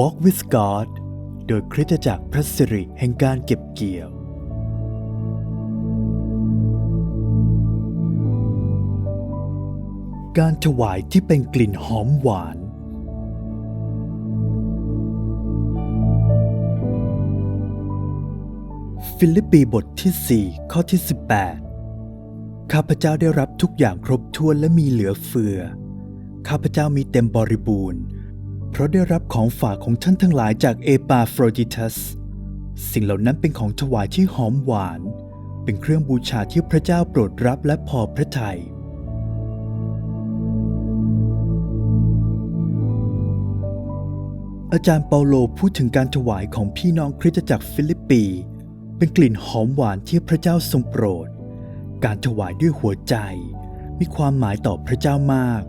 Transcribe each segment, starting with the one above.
Walk with God โดยคริสตจักรพระสิริแห่งการเก็บเกี่ยว การถวายที่เป็นกลิ่นหอมหวาน ฟิลิปปีบทที่ 4 ข้อที่ 18 ข้าพเจ้าได้รับทุกอย่างครบถ้วนและมีเหลือเฟือ ข้าพเจ้ามีเต็มบริบูรณ์ เพราะได้รับของฝากของท่านทั้งหลายจากเอปาโฟรดิตัส สิ่งเหล่านั้นเป็นของถวายที่หอมหวาน เป็นเครื่องบูชาที่พระเจ้าโปรดรับและพอพระทยัยอาจารย์เปาโลพูดถึงการถวายของพี่น้องคริสตจักรฟิลิปปี เป็นกลิ่นหอมหวานที่พระเจ้าทรงโปรด การถวายด้วยหัวใจ มีความหมายต่อพระเจ้ามาก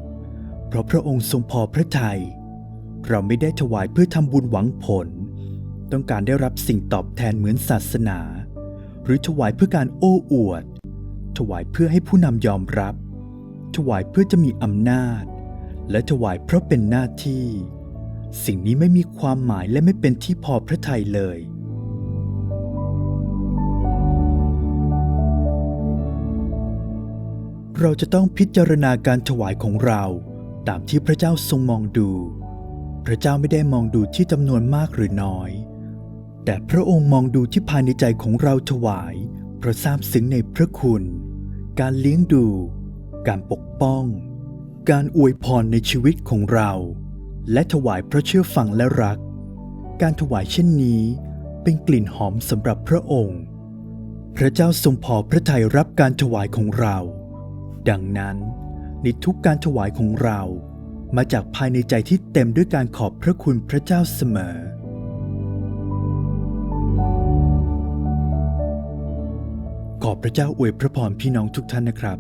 เพราะพระองค์ทรงพอพระทยัย เราไม่ได้ถวายเพื่อทำบุญหวังผล ต้องการได้รับสิ่งตอบแทนเหมือนศาสนา หรือถวายเพื่อการโอ้อวด ถวายเพื่อให้ผู้นำยอมรับ ถวายเพื่อจะมีอำนาจ และถวายเพราะเป็นหน้าที่ สิ่งนี้ไม่มีความหมายและไม่เป็นที่พอพระทัยเลยเราจะต้องพิจารณาการถวายของเรา ตามที่พระเจ้าทรงมองดู พระเจ้าไม่ได้มองดูที่จำนวนมากหรือน้อย แต่พระองค์มองดูที่ภายในใจของเราถวาย เพราะทราบซึ้งในพระคุณ การเลี้ยงดู การปกป้อง การอวยพรในชีวิตของเรา และถวายเพราะเชื่อฟังและรัก การถวายเช่นนี้เป็นกลิ่นหอมสำหรับพระองค์ พระเจ้าทรงพอพระทัยรับการถวายของเรา ดังนั้นในทุกการถวายของเรา มาจากภายในใจที่เต็มด้วยการขอบพระคุณพระเจ้าเสมอ ขอบพระเจ้าอวยพระพรพี่น้องทุกท่านนะครับ